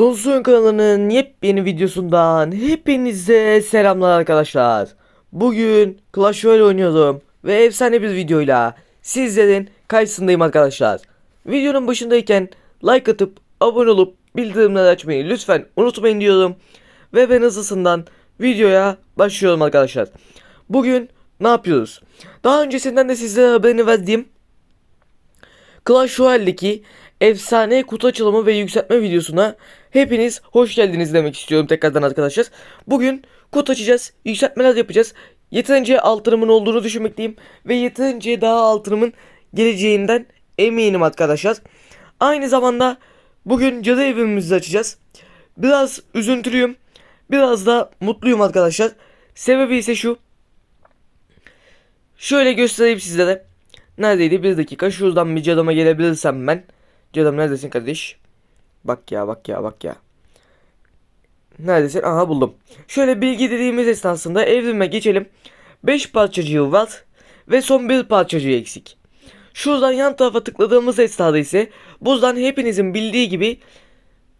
Sonsuzun kanalının yepyeni videosundan hepinize selamlar arkadaşlar. Bugün Clash Royale oynuyorum ve efsane bir videoyla sizlerin karşısındayım arkadaşlar. Videonun başındayken like atıp abone olup bildirimleri açmayı lütfen unutmayın diyorum. Ve ben hızlısından videoya başlıyorum arkadaşlar. Bugün ne yapıyoruz? Daha öncesinden de sizlere haberini verdiğim Clash Royale'deki efsane kutu açılımı ve yükseltme videosuna hepiniz hoş geldiniz demek istiyorum tekrardan arkadaşlar. Bugün kutu açacağız, yükseltmeler yapacağız. Yeterince altınımın olduğunu düşünmekteyim ve yeterince daha altınımın geleceğinden eminim arkadaşlar. Aynı zamanda bugün cadı evimizi açacağız. Biraz üzüntülüyüm, biraz da mutluyum arkadaşlar. Sebebi ise şu. Şöyle göstereyim sizlere. Neredeydi? Bir dakika. Şuradan bir cadıma gelebilirsem ben. Cadım neredesin kardeş? Bak ya bak ya bak ya. Neredesin? Aha buldum. Şöyle bilgi dediğimiz esnasında evrime geçelim. 5 parçacığı var. Ve son bir parçacığı eksik. Şuradan yan tarafa tıkladığımız esnada ise buzdan hepinizin bildiği gibi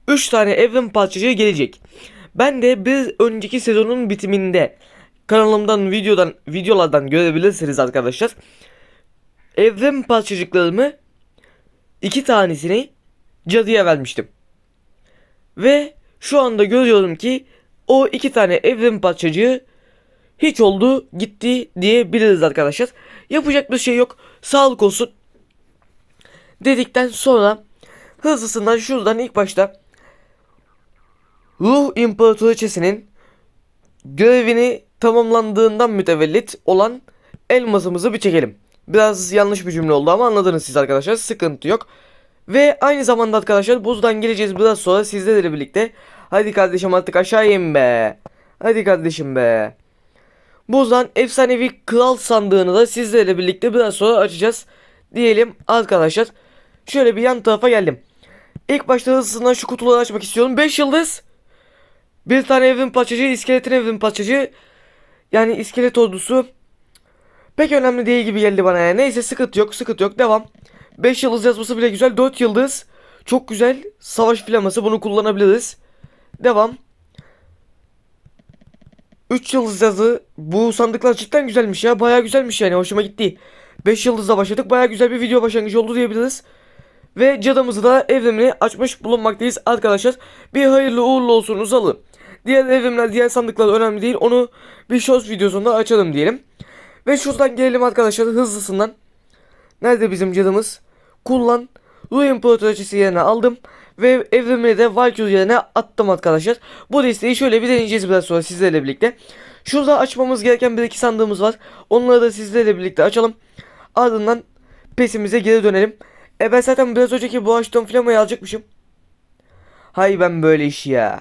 3 tane evrim parçacığı gelecek. Ben de bir önceki sezonun bitiminde kanalımdan videodan videolardan görebilirsiniz arkadaşlar. Evrim parçacıklarımı iki tanesini cadıya vermiştim. Ve şu anda görüyorum ki o iki tane evrim parçacığı hiç oldu gitti diyebiliriz arkadaşlar. Yapacak bir şey yok. Sağlık olsun. Dedikten sonra hızlısından şuradan ilk başta Ruh İmparatoriçesi'nin görevini tamamlandığından mütevellit olan elmasımızı bir çekelim. Biraz yanlış bir cümle oldu ama anladınız siz arkadaşlar. Sıkıntı yok. Ve aynı zamanda arkadaşlar buzdan geleceğiz biraz sonra sizlerle birlikte. Hadi kardeşim artık aşağı in be. Hadi kardeşim be. Buzdan efsanevi kral sandığını da sizlerle birlikte biraz sonra açacağız. Diyelim arkadaşlar. Şöyle bir yan tarafa geldim. İlk başta hızlısından şu kutuları açmak istiyorum. 5 yıldız. Bir tane evrim parçacığı, iskeletin evrim parçacığı. Yani iskelet ordusu. Pek önemli değil gibi geldi bana yani. Neyse sıkıntı yok sıkıntı yok devam. 5 yıldız yazması bile güzel. 4 yıldız. Çok güzel. Savaş flaması bunu kullanabiliriz. Devam. 3 yıldız yazı. Bu sandıklar cidden güzelmiş ya. Baya güzelmiş yani. Hoşuma gitti. 5 yıldızla başladık. Baya güzel bir video başlangıcı oldu diyebiliriz. Ve cadımızı da evrimini açmış bulunmaktayız arkadaşlar. Bir hayırlı uğurlu olsun uzalım. Diğer evrimler, diğer sandıklar önemli değil. Onu bir short videosunda açalım diyelim. Ve şuradan gelelim arkadaşlar hızlısından. Nerede bizim cadımız? Kullan. Ruh İmparatoriçesi yerine aldım. Ve evrimini de Valkyrie yerine attım arkadaşlar. Bu listeyi şöyle bir deneyeceğiz biraz sonra sizlerle birlikte. Şurada açmamız gereken bir iki sandığımız var. Onları da sizlerle birlikte açalım. Ardından pesimize geri dönelim. E ben zaten biraz önceki bu açtığım flamayı alacakmışım. Hay ben böyle iş ya.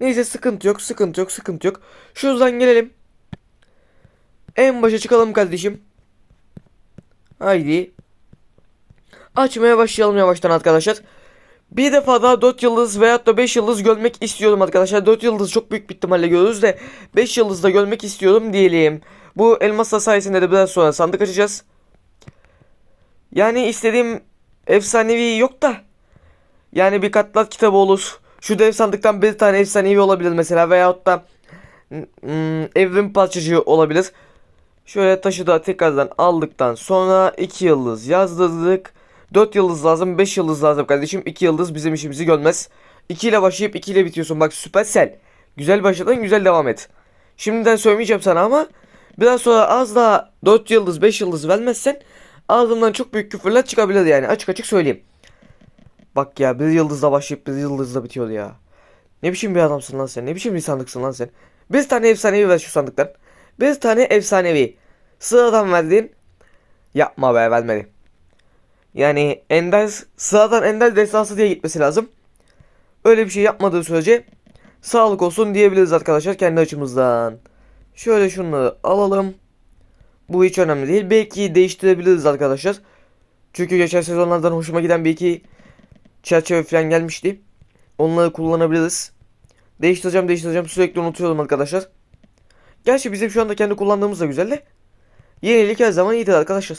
Neyse sıkıntı yok sıkıntı yok sıkıntı yok. Şuradan gelelim. En başa çıkalım kardeşim. Haydi. Açmaya başlayalım yavaştan arkadaşlar. Bir defa daha 4 yıldız veyahut da 5 yıldız görmek istiyorum arkadaşlar. 4 yıldız çok büyük bir ihtimalle görürüz de 5 yıldız da görmek istiyorum diyelim. Bu elmasla sayesinde de biraz sonra sandık açacağız. Yani istediğim efsanevi yok da. Yani bir katlat kitabı olur. Şu dev sandıktan bir tane efsanevi olabilir mesela veyahut da hmm, evrim parçacığı olabilir. Şöyle taşı da tekrardan aldıktan sonra 2 yıldız yazdırdık. 4 yıldız lazım 5 yıldız lazım kardeşim. 2 yıldız bizim işimizi görmez. 2 ile başlayıp 2 ile bitiyorsun. Bak süpersel. Güzel başladın güzel devam et. Şimdiden söylemeyeceğim sana ama biraz sonra az daha 4 yıldız 5 yıldız vermezsen ağzımdan çok büyük küfürler çıkabilir yani. Açık açık söyleyeyim. Bak ya bir yıldızla başlayıp bir yıldızla bitiyordu ya. Ne biçim bir adamsın lan sen? Ne biçim bir sandıksın lan sen? Bir tane efsanevi ver şu sandıktan. Bir tane efsanevi. Sıradan verdin. Yapma be vermedi. Yani Ender sıradan Ender destansı diye gitmesi lazım. Öyle bir şey yapmadığı sürece sağlık olsun diyebiliriz arkadaşlar kendi açımızdan. Şöyle şunları alalım. Bu hiç önemli değil. Belki değiştirebiliriz arkadaşlar. Çünkü geçen sezonlardan hoşuma giden bir iki çerçeve falan gelmişti. Onları kullanabiliriz. Değiştireceğim değiştireceğim sürekli unutuyorum arkadaşlar. Gerçi bizim şu anda kendi kullandığımız da güzel de. Yenilik her zaman iyidir arkadaşlar.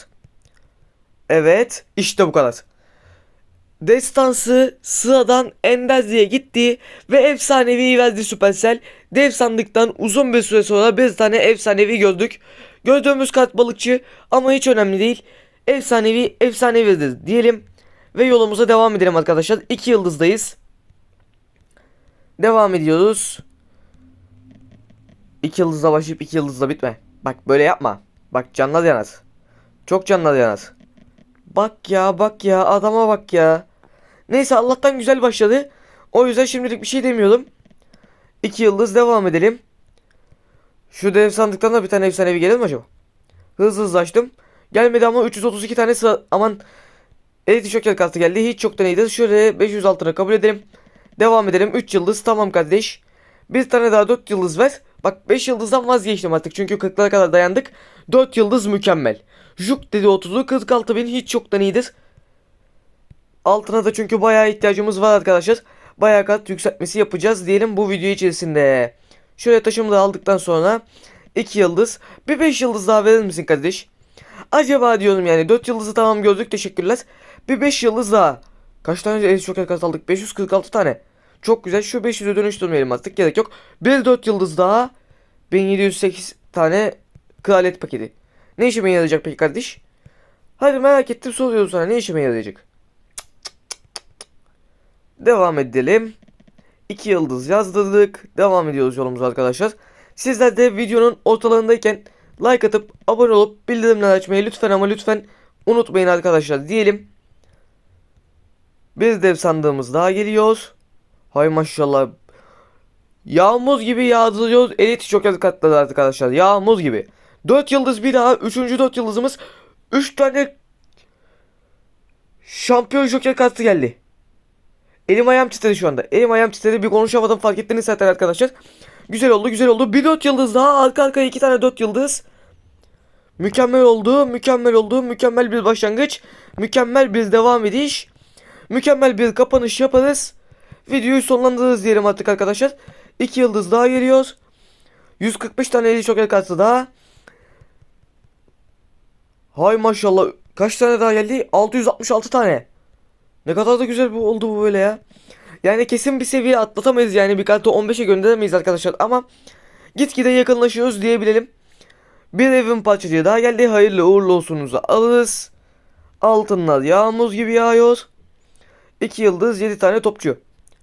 Evet işte bu kadar. destansı sıradan ender diye gitti ve efsanevi verdi Supercell. Dev sandıktan uzun bir süre sonra bir tane efsanevi gördük. Gördüğümüz kart balıkçı ama hiç önemli değil. Efsanevi efsanevidir diyelim. Ve yolumuza devam edelim arkadaşlar. 2 yıldızdayız. Devam ediyoruz. 2 yıldızla başlayıp 2 yıldızla bitme. Bak böyle yapma. Bak canlar yanar. Çok canlar yanar. Bak ya bak ya adama bak ya. Neyse Allah'tan güzel başladı. O yüzden şimdilik bir şey demiyorum. 2 yıldız devam edelim. Şu dev sandıktan da bir tane efsanevi gelir mi acaba? Hızlı açtım. Gelmedi ama 332 tane sıra aman Elite Joker kartı geldi. Hiç çoktan iyidir. Şöyle 500 altına kabul edelim. Devam edelim. 3 yıldız tamam kardeş. Bir tane daha 4 yıldız ver. Bak 5 yıldızdan vazgeçtim artık. Çünkü 40'lara kadar dayandık. 4 yıldız mükemmel. Juk dedi 30'u 46 bin hiç çoktan iyidir. Altına da çünkü bayağı ihtiyacımız var arkadaşlar. Bayağı kat yükseltmesi yapacağız diyelim bu video içerisinde. Şöyle taşımı da aldıktan sonra 2 yıldız. Bir 5 yıldız daha verir misin kardeş? Acaba diyorum yani 4 yıldızı tamam gördük teşekkürler. Bir 5 yıldız daha. Kaç tane şoker kart aldık? 546 tane. Çok güzel. Şu 500'e dönüştürmeyelim artık. Gerek yok. Bir 4 yıldız daha. 1708 tane kraliyet paketi. Ne işime yarayacak peki kardeş? Hadi merak ettim soruyorum sana. Ne işime yarayacak? Devam edelim. 2 yıldız yazdırdık. Devam ediyoruz yolumuza arkadaşlar. Sizler de videonun ortalarındayken like atıp abone olup bildirimleri açmayı lütfen ama lütfen unutmayın arkadaşlar diyelim. Bir dev sandığımız daha geliyor. Hay maşallah. Yağmur gibi yağdırıyor. Elit çok katladı arkadaşlar. Yağmur gibi. 4 yıldız bir daha. 3. 4 yıldızımız. 3 tane şampiyon joker kartı geldi. Elim ayağım titredi şu anda. Elim ayağım titredi. Bir konuşamadım fark ettiniz zaten arkadaşlar. Güzel oldu güzel oldu. Bir 4 yıldız daha. Arka arkaya 2 tane 4 yıldız. Mükemmel oldu. Mükemmel oldu. Mükemmel bir başlangıç. Mükemmel bir devam ediş. Mükemmel bir kapanış yaparız. Videoyu sonlandırırız diyelim artık arkadaşlar. 2 yıldız daha geliyor. 145 tane eli şoker kartı daha. Hay maşallah. Kaç tane daha geldi? 666 tane. Ne kadar da güzel bu oldu bu böyle ya. Yani kesin bir seviye atlatamayız yani bir kartı 15'e gönderemeyiz arkadaşlar ama gitgide yakınlaşıyoruz diyebilelim. Bir evin parçacığı daha geldi. Hayırlı uğurlu olsunuzu alırız. Altınlar yağmur gibi yağıyor. 2 yıldız 7 tane topçu.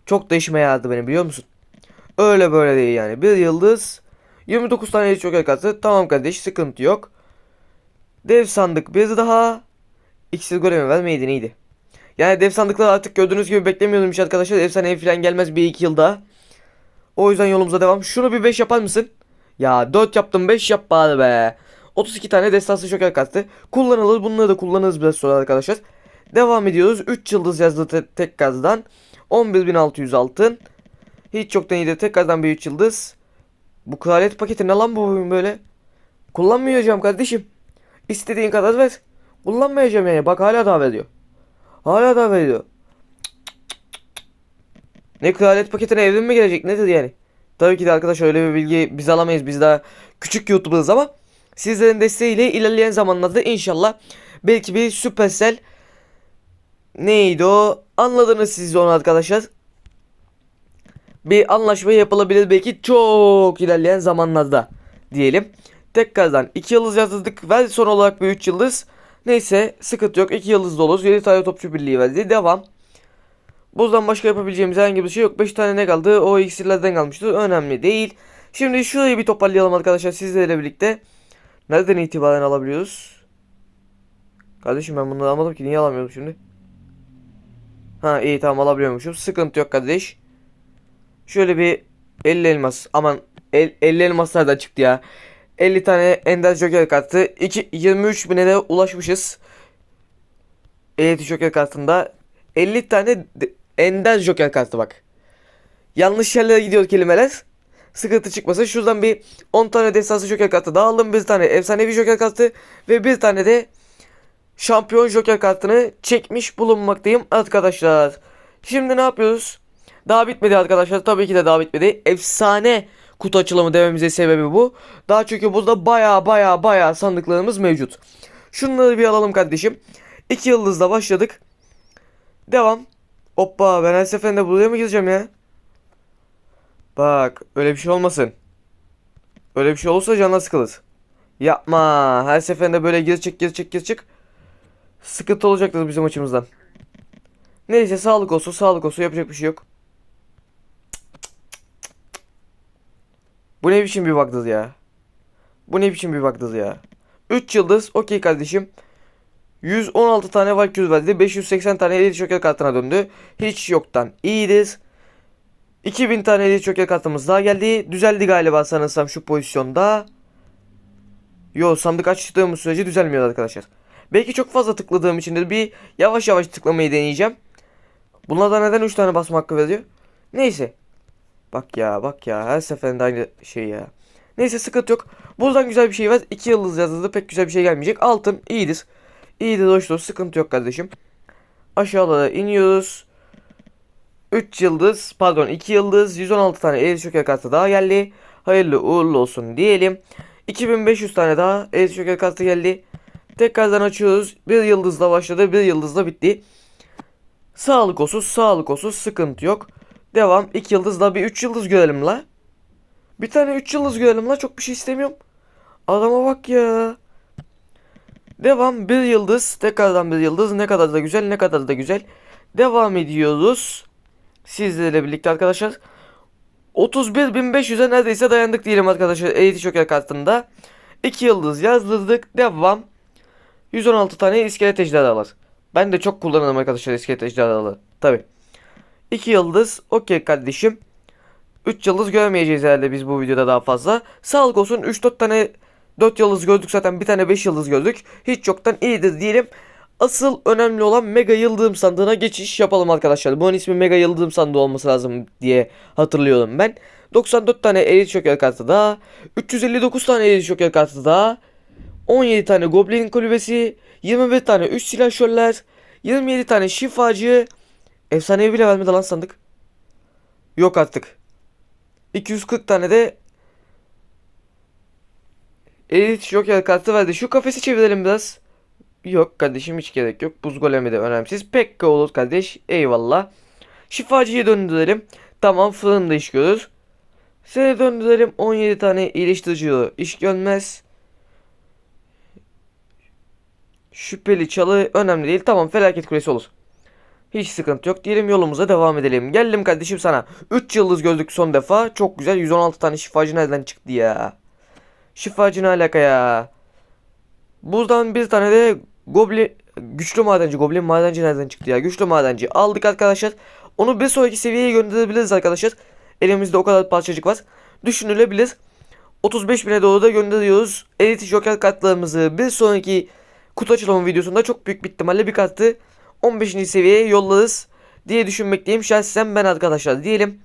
Çok da işime yaradı benim biliyor musun? Öyle böyle değil yani. Bir yıldız 29 tane joker kartı. Tamam kardeş sıkıntı yok. Dev sandık bir daha. İksir golemi vermeydi neydi? Yani dev sandıkları artık gördüğünüz gibi beklemiyordum hiç arkadaşlar. Efsane falan gelmez bir iki yılda. O yüzden yolumuza devam. Şunu bir 5 yapar mısın? Ya 4 yaptım 5 yap bari be. 32 tane destansı joker kartı. Kullanılır bunları da kullanırız biraz sonra arkadaşlar. Devam ediyoruz. 3 yıldız yazdı te- tek gazdan. 11.600 altın. Hiç çoktan iyi de tek gazdan bir 3 yıldız. Bu kraliyet paketi ne lan bu oyun böyle? Kullanmayacağım kardeşim. İstediğin kadar ver. Kullanmayacağım yani. Bak hala daha veriyor. Hala daha veriyor. Ne kraliyet paketine evrim mi gelecek nedir yani? Tabii ki de arkadaşlar öyle bir bilgi biz alamayız. Biz daha küçük YouTuber'ız ama sizlerin desteğiyle ilerleyen zamanlarda inşallah belki bir Supercell neydi o? Anladınız siz onu arkadaşlar. Bir anlaşma yapılabilir belki çok ilerleyen zamanlarda diyelim. Tekrardan 2 yıldız yazdırdık. Ver son olarak bir 3 yıldız. Neyse sıkıntı yok. 2 yıldız doluz. 7 tane topçu birliği verdi. Devam. Buzdan başka yapabileceğimiz herhangi bir şey yok. 5 tane ne kaldı? O iksirlerden kalmıştır. Önemli değil. Şimdi şurayı bir toparlayalım arkadaşlar sizlerle birlikte. Nereden itibaren alabiliyoruz? Kardeşim ben bunları almadım ki. Niye alamıyorum şimdi? Ha iyi tamam alabiliyormuşum. Sıkıntı yok kardeş. Şöyle bir 50 elmas. Aman el, 50 elmas nereden çıktı ya? 50 tane Ender Joker kartı. 2, 23 bine de ulaşmışız. Elite Joker kartında 50 tane de- Ender Joker kartı bak. Yanlış yerlere gidiyor kelimeler. Sıkıntı çıkmasın. Şuradan bir 10 tane destansı Joker kartı daha aldım. Bir tane efsanevi Joker kartı ve bir tane de şampiyon Joker kartını çekmiş bulunmaktayım arkadaşlar. Şimdi ne yapıyoruz? Daha bitmedi arkadaşlar. Tabii ki de daha bitmedi. Efsane kutu açılımı dememizin sebebi bu. Daha çünkü burada baya baya baya sandıklarımız mevcut. Şunları bir alalım kardeşim. 2 yıldızla başladık. Devam. Hoppa ben her seferinde buraya mı gireceğim ya? Bak öyle bir şey olmasın. Öyle bir şey olursa canına sıkılır. Yapma. Her seferinde böyle gir çık gir çık gir çık. Sıkıntı olacaktır bizim açımızdan. Neyse sağlık olsun sağlık olsun yapacak bir şey yok. Bu ne biçim bir baktız ya? Bu ne biçim bir baktız ya? 3 yıldız okey kardeşim. 116 tane Valkyrie verdi. 580 tane Elite Joker kartına döndü. Hiç yoktan iyiyiz. 2000 tane Elite Joker kartımız daha geldi. Düzeldi galiba sanırsam şu pozisyonda. Yo sandık açtığımız sürece düzelmiyor arkadaşlar. Belki çok fazla tıkladığım için de bir yavaş yavaş tıklamayı deneyeceğim. Bunlardan neden 3 tane basma hakkı veriyor? Neyse. Bak ya bak ya her seferinde aynı şey ya. Neyse sıkıntı yok. Buradan güzel bir şey var. 2 yıldız yazıldı pek güzel bir şey gelmeyecek. Altın iyidir. İyidir hoş hoş sıkıntı yok kardeşim. Aşağılara iniyoruz. 3 yıldız pardon 2 yıldız 116 tane el şoker kartı daha geldi. Hayırlı uğurlu olsun diyelim. 2500 tane daha el şoker kartı geldi. Tekrardan açıyoruz. Bir yıldızla başladı bir yıldızla bitti. Sağlık olsun sağlık olsun sıkıntı yok. Devam 2 yıldızla bir 3 yıldız görelim la. Bir tane 3 yıldız görelim la çok bir şey istemiyorum. Adama bak ya. Devam bir yıldız tekrardan bir yıldız ne kadar da güzel ne kadar da güzel. Devam ediyoruz. Sizlerle birlikte arkadaşlar. 31.500'e neredeyse dayandık diyelim arkadaşlar. Elite Joker kartında. 2 yıldız yazdırdık. Devam. 116 tane iskelet ejderhalar. Ben de çok kullanırım arkadaşlar iskelet ejderhaları. Tabi. 2 yıldız. Okey kardeşim. 3 yıldız görmeyeceğiz herhalde biz bu videoda daha fazla. Sağlık olsun 3-4 tane 4 yıldız gördük zaten bir tane 5 yıldız gördük. Hiç yoktan iyidir diyelim. Asıl önemli olan Mega Yıldırım sandığına geçiş yapalım arkadaşlar. Bunun ismi Mega Yıldırım sandığı olması lazım diye hatırlıyorum ben. 94 tane Elite Joker kartı daha. 359 tane Elite Joker kartı daha. 17 tane Goblin kulübesi. 21 tane 3 silahşörler. 27 tane şifacı. Efsanevi bile vermedi lan sandık. Yok artık. 240 tane de Elite Joker kartı verdi. Şu kafesi çevirelim biraz. Yok kardeşim hiç gerek yok. Buz golemi de önemsiz. Pekka olur kardeş. Eyvallah. Şifacıyı döndürelim. Tamam fırında iş görür. Seni döndürelim. 17 tane iyileştirici iş görmez. Şüpheli çalı önemli değil. Tamam felaket kulesi olur. Hiç sıkıntı yok. Diyelim yolumuza devam edelim. Geldim kardeşim sana. 3 yıldız gördük son defa. Çok güzel. 116 tane şifacı nereden çıktı ya? Şifacı ne alaka ya? Buradan bir tane de goblin güçlü madenci goblin madenci nereden çıktı ya? Güçlü madenci aldık arkadaşlar. Onu bir sonraki seviyeye gönderebiliriz arkadaşlar. Elimizde o kadar parçacık var. Düşünülebilir. 35 bine doğru da gönderiyoruz. Elite Joker kartlarımızı bir sonraki kutu açılımı videosunda çok büyük bir ihtimalle bir kartı 15. seviyeye yollarız diye düşünmekteyim. Şahsen ben arkadaşlar diyelim.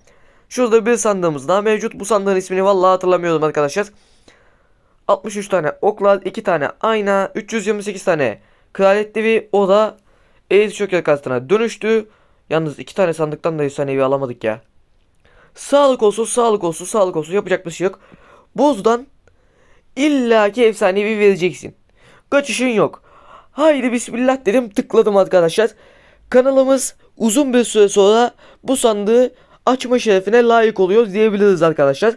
Şurada bir sandığımız daha mevcut. Bu sandığın ismini vallahi hatırlamıyorum arkadaşlar. 63 tane oklar, 2 tane ayna, 328 tane kraliyet devi o da Elite Joker kartına dönüştü. Yalnız 2 tane sandıktan da efsanevi alamadık ya. Sağlık olsun, sağlık olsun, sağlık olsun. Yapacak bir şey yok. Buzdan illaki efsanevi vereceksin. Kaçışın yok. Haydi bismillah dedim tıkladım arkadaşlar. Kanalımız uzun bir süre sonra bu sandığı açma şerefine layık oluyor diyebiliriz arkadaşlar.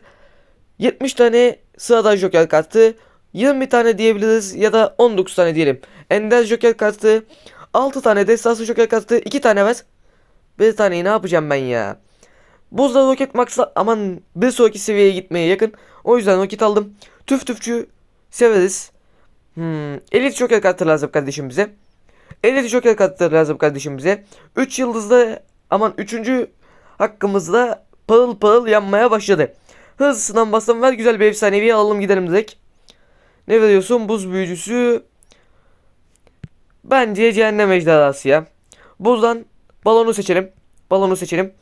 70 tane sıradan joker kartı 20 tane diyebiliriz ya da 19 tane diyelim. Ender joker kartı 6 tane de saslı joker kartı 2 tane var. Bir taneyi ne yapacağım ben ya? Buzda roket max'la aman bir sonraki seviyeye gitmeye yakın. O yüzden roket aldım. Tüf tüfçü severiz. Hmm, elit joker kartı lazım kardeşim bize. Elit joker kartı lazım kardeşim bize. 3 yıldızda aman 3. hakkımızda parıl parıl yanmaya başladı. Hızlısından bastım ver güzel bir efsanevi alalım gidelim direkt. Ne veriyorsun? Buz büyücüsü. Bence cehennem ejderhası ya. Buzdan balonu seçelim. Balonu seçelim.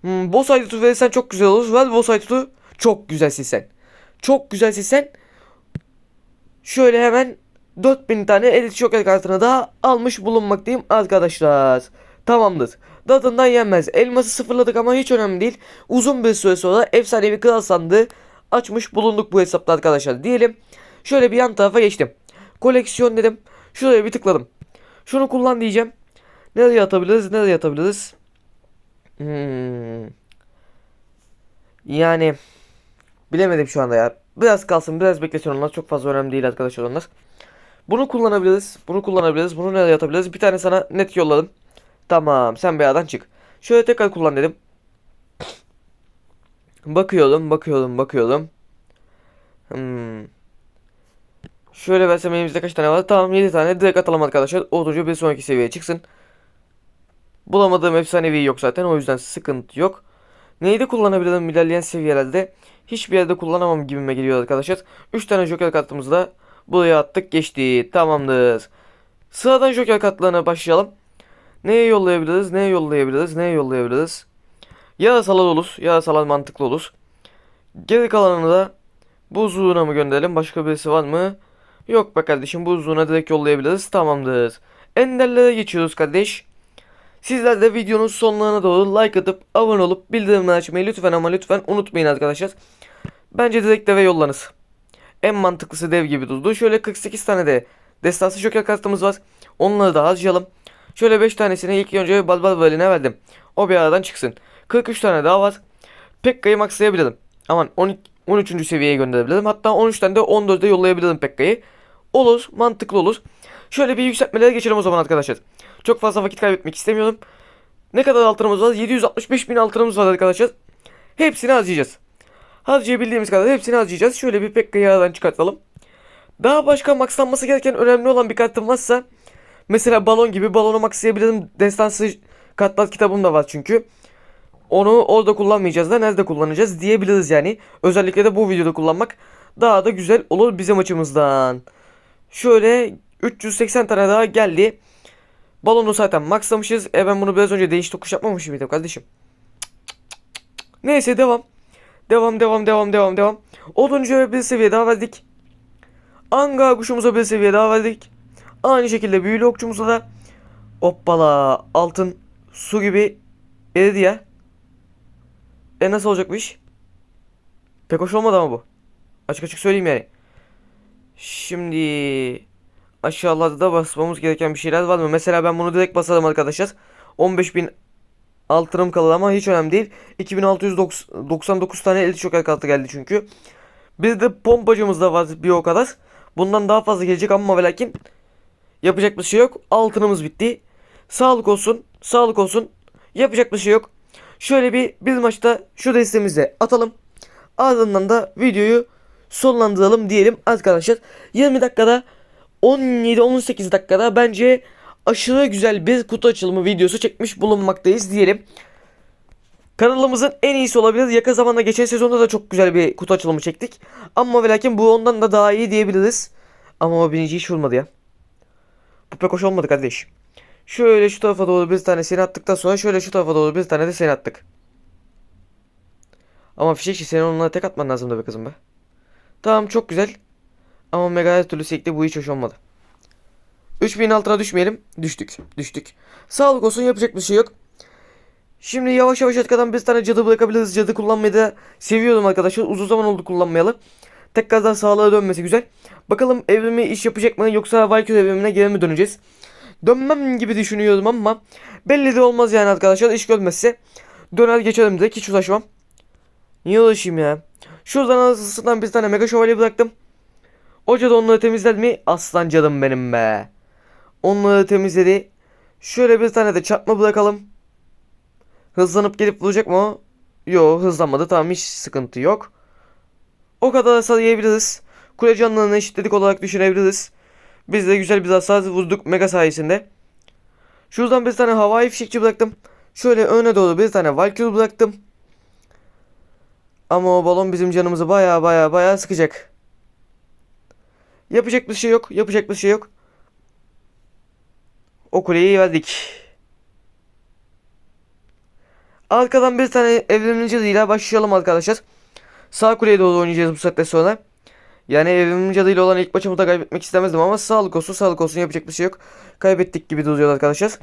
Hmm, boss haydut'u verirsen çok güzel olur. Ver boss haydut'u. Çok güzelsin sen. Çok güzelsin sen. Şöyle hemen 4000 tane elit şoker kartını daha almış bulunmaktayım arkadaşlar. Tamamdır. Dadından yenmez. Elması sıfırladık ama hiç önemli değil. Uzun bir süre sonra efsanevi kral sandığı açmış bulunduk bu hesapta arkadaşlar. Diyelim şöyle bir yan tarafa geçtim. Koleksiyon dedim. Şuraya bir tıkladım. Şunu kullan diyeceğim. Nereye atabiliriz? Nereye atabiliriz? Hmm. Yani bilemedim şu anda ya. Biraz kalsın, biraz beklesin onlar. Çok fazla önemli değil arkadaşlar onlar. Bunu kullanabiliriz. Bunu kullanabiliriz. Bunu nereye atabiliriz? Bir tane sana net yolladım. Tamam, sen beyazdan çık. Şöyle tekrar kullan dedim. Bakıyordum, bakıyordum, bakıyordum. Hmm. Şöyle versem elimizde kaç tane var? Tamam 7 tane direkt atalım arkadaşlar. Oturucu bir sonraki seviyeye çıksın. Bulamadığım efsanevi yok zaten o yüzden sıkıntı yok. Neydi kullanabilirim ilerleyen seviyelerde? Hiçbir yerde kullanamam gibime geliyor arkadaşlar. 3 tane joker kartımızı da buraya attık geçti. Tamamdır. Sıradan joker kartlarına başlayalım. Neye yollayabiliriz? Neye yollayabiliriz? Neye yollayabiliriz? Yarasalar olur. Yarasalar mantıklı olur. Geri kalanını da buzluğuna mı gönderelim? Başka birisi var mı? Yok be kardeşim buzluğuna direkt yollayabiliriz. Tamamdır. Enderlere geçiyoruz kardeş. Sizler de videonun sonlarına doğru like atıp abone olup bildirimleri açmayı lütfen ama lütfen unutmayın arkadaşlar. Bence direkt deve yollanız. En mantıklısı dev gibi durdu. Şöyle 48 tane de destansı joker kartımız var. Onları da harcayalım. Şöyle 5 tanesini ilk önce Balbal Vali'ne verdim. O bir aradan çıksın. 43 tane daha var. Pekka'yı maxlayabilirim. Aman 12, 13. seviyeye gönderebilirim. Hatta 13 tane de 14'e yollayabilirim Pekka'yı. Olur. Mantıklı olur. Şöyle bir yükseltmelere geçelim o zaman arkadaşlar. Çok fazla vakit kaybetmek istemiyorum. Ne kadar altınımız var? 765 bin altınımız var arkadaşlar. Hepsini harcayacağız. Harcayabildiğimiz kadar hepsini harcayacağız. Şöyle bir Pekka'yı aradan çıkartalım. Daha başka maxlanması gereken önemli olan bir kartım varsa mesela balon gibi balonu maxlayabilirim. Destansı kartlar kitabım da var çünkü. Onu orada kullanmayacağız da nerede kullanacağız diyebiliriz yani. Özellikle de bu videoda kullanmak daha da güzel olur bizim açımızdan. Şöyle 380 tane daha geldi. Balonu zaten maxlamışız. E ben bunu biraz önce değiş tokuş yapmamış mıydım kardeşim? Neyse devam. Devam devam devam devam devam. Oduncuya bir seviye daha verdik. Anga kuşumuza bir seviye daha verdik. Aynı şekilde büyülü okçumuza da hoppala altın su gibi eridi ya. E nasıl olacak bu iş? Pek hoş olmadı ama bu. Açık açık söyleyeyim yani. Şimdi aşağılarda da basmamız gereken bir şeyler var mı? Mesela ben bunu direkt basalım arkadaşlar. 15.000 altınım kalır ama hiç önemli değil. 2699 tane elit şoker kartı geldi çünkü. Bir de pompacımız da var bir o kadar. Bundan daha fazla gelecek ama ve lakin yapacak bir şey yok. Altınımız bitti. Sağlık olsun. Sağlık olsun. Yapacak bir şey yok. Şöyle bir bir maçta şu destemize atalım. Ardından da videoyu sonlandıralım diyelim arkadaşlar. 20 dakikada 17-18 dakikada bence aşırı güzel bir kutu açılımı videosu çekmiş bulunmaktayız diyelim. Kanalımızın en iyisi olabilir. Yakın zamanda geçen sezonda da çok güzel bir kutu açılımı çektik. Ama ve lakin bu ondan da daha iyi diyebiliriz. Ama o birinci hiç vurmadı ya. Bu pek hoş olmadı kardeş. Şöyle şu tarafa doğru bir tane seni attıktan sonra şöyle şu tarafa doğru bir tane de seni attık. Ama fişekçi senin onlara tek atman lazım da be kızım be. Tamam çok güzel. Ama mega her türlü sekte bu hiç hoş olmadı. 3000 altına düşmeyelim. Düştük. Düştük. Sağlık olsun yapacak bir şey yok. Şimdi yavaş yavaş arkadan bir tane cadı bırakabiliriz. Cadı kullanmayı da seviyorum arkadaşlar. Uzun zaman oldu kullanmayalı. Tekrardan sağlığa dönmesi güzel. Bakalım evrimi iş yapacak mı yoksa Valkyrie evrimine geri mi döneceğiz? Dönmem gibi düşünüyorum ama belli de olmaz yani arkadaşlar iş görmezse. Döner geçerim direkt hiç uğraşmam. Niye uğraşayım ya? Şuradan arasından bir tane mega şövalye bıraktım. Hoca da onları temizler mi? Aslan canım benim be. Onları temizledi. Şöyle bir tane de çarpma bırakalım. Hızlanıp gelip vuracak mı o? Yo hızlanmadı tamam hiç sıkıntı yok. O kadar hasar yiyebiliriz. Kule canlılığını eşitledik olarak düşünebiliriz. Biz de güzel bir hasar vurduk mega sayesinde. Şuradan bir tane havai fişekçi bıraktım. Şöyle öne doğru bir tane Valkyrie bıraktım. Ama o balon bizim canımızı baya baya baya sıkacak. Yapacak bir şey yok. Yapacak bir şey yok. O kuleyi verdik. Arkadan bir tane evrimci cadıyla başlayalım arkadaşlar. Sağ kuleye doğru oynayacağız bu saatte sonra. Yani evrimci cadıyla olan ilk maçımı da kaybetmek istemezdim ama sağlık olsun sağlık olsun yapacak bir şey yok. Kaybettik gibi duruyor arkadaşlar.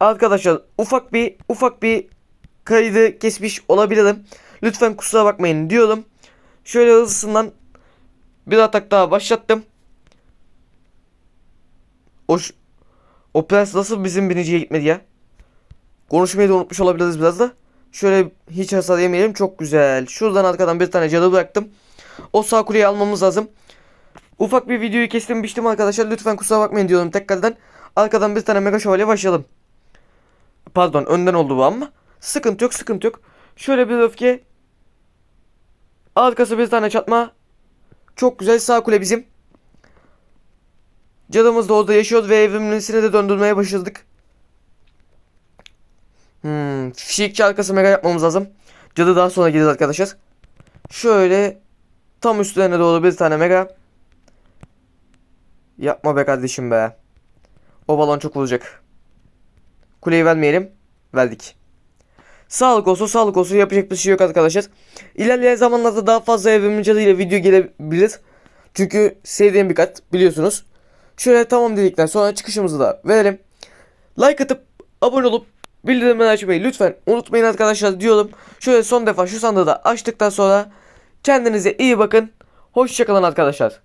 Arkadaşlar ufak bir ufak bir kaydı kesmiş olabilirim. Lütfen kusura bakmayın diyorum. Şöyle hızlısından bir atak daha başlattım. O, o prens nasıl bizim biniciye gitmedi ya? Konuşmayı da unutmuş olabiliriz biraz da. Şöyle hiç hasar yemeyelim. Çok güzel. Şuradan arkadan bir tane cadı bıraktım. O sağ kuleyi almamız lazım. Ufak bir videoyu kestim biçtim arkadaşlar. Lütfen kusura bakmayın diyorum tekrardan. Arkadan bir tane mega şövalye başlayalım. Pardon önden oldu bu ama. Sıkıntı yok sıkıntı yok. Şöyle bir öfke. Arkası bir tane çatma. Çok güzel sağ kule bizim. Cadımız da orada yaşıyor ve evrimlisini de döndürmeye başladık. Hmm, fişekçi arkası mega yapmamız lazım. Cadı daha sonra gelir arkadaşlar. Şöyle tam üstlerine doğru bir tane mega. Yapma be kardeşim be. O balon çok vuracak. Kuleyi vermeyelim. Verdik. Sağlık olsun sağlık olsun yapacak bir şey yok arkadaşlar. İlerleyen zamanlarda daha fazla evrimin cadıyla video gelebilir. Çünkü sevdiğim bir kat biliyorsunuz. Şöyle tamam dedikten sonra çıkışımızı da verelim. Like atıp abone olup bildirimleri açmayı lütfen unutmayın arkadaşlar diyorum. Şöyle son defa şu sandığı da açtıktan sonra kendinize iyi bakın. Hoşçakalın arkadaşlar.